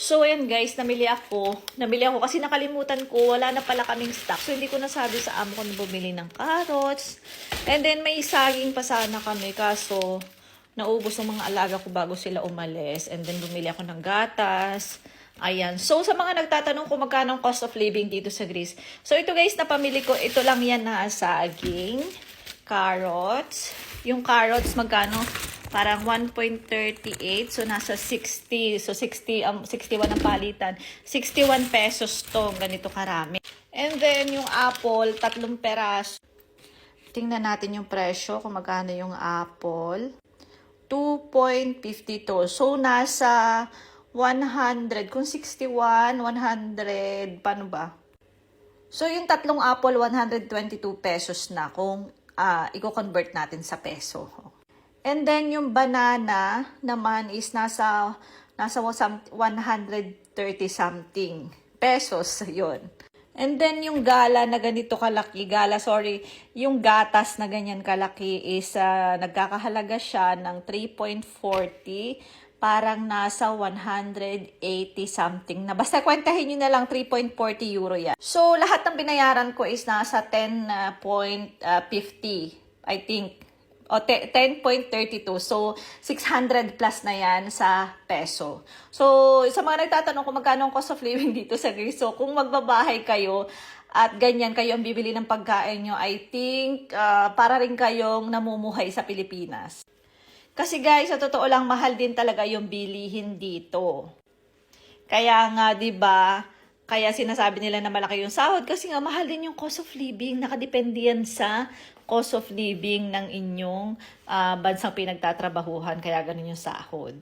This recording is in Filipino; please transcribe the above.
So, ayan guys, namili ako. Namili ako kasi nakalimutan ko, wala na pala kaming stock. So, hindi ko nasabi sa amo ko na bumili ng carrots. And then, may saging pa sana kami. Kaso, naubos ng mga alaga ko bago sila umalis. And then, bumili ako ng gatas. Ayan. So, sa mga nagtatanong kung magkano ang cost of living dito sa Greece. So, ito guys, napamili ko. Ito lang yan na saging, carrots. Yung carrots, magkano? Parang 1.38. So, nasa 60. So, 60, um, 61 ang palitan. 61 pesos to. Ganito karami. And then, yung apple, tatlong peraso. Tingnan natin yung presyo kung magkano yung apple. 2.52. So, nasa 100. Kung 61, 100, paano ba? So, yung tatlong apple, 122 pesos na kung uh, i-convert natin sa peso. And then, yung banana naman is nasa, nasa 130 something pesos. yon And then, yung gala na ganito kalaki, gala, sorry, yung gatas na ganyan kalaki is uh, nagkakahalaga siya ng 3.40 parang nasa 180 something na. Basta kwentahin nyo na lang 3.40 euro yan. So, lahat ng binayaran ko is nasa 10.50, I think. O, 10.32. So, 600 plus na yan sa peso. So, sa mga nagtatanong kung magkano ang cost of living dito sa Greece, so kung magbabahay kayo, at ganyan kayo ang bibili ng pagkain nyo, I think uh, para rin kayong namumuhay sa Pilipinas. Kasi guys, sa totoo lang, mahal din talaga yung bilihin dito. Kaya nga, 'di ba? Kaya sinasabi nila na malaki yung sahod kasi nga mahal din yung cost of living. Nakadepende yan sa cost of living ng inyong uh, bansang pinagtatrabahuhan. Kaya ganun yung sahod.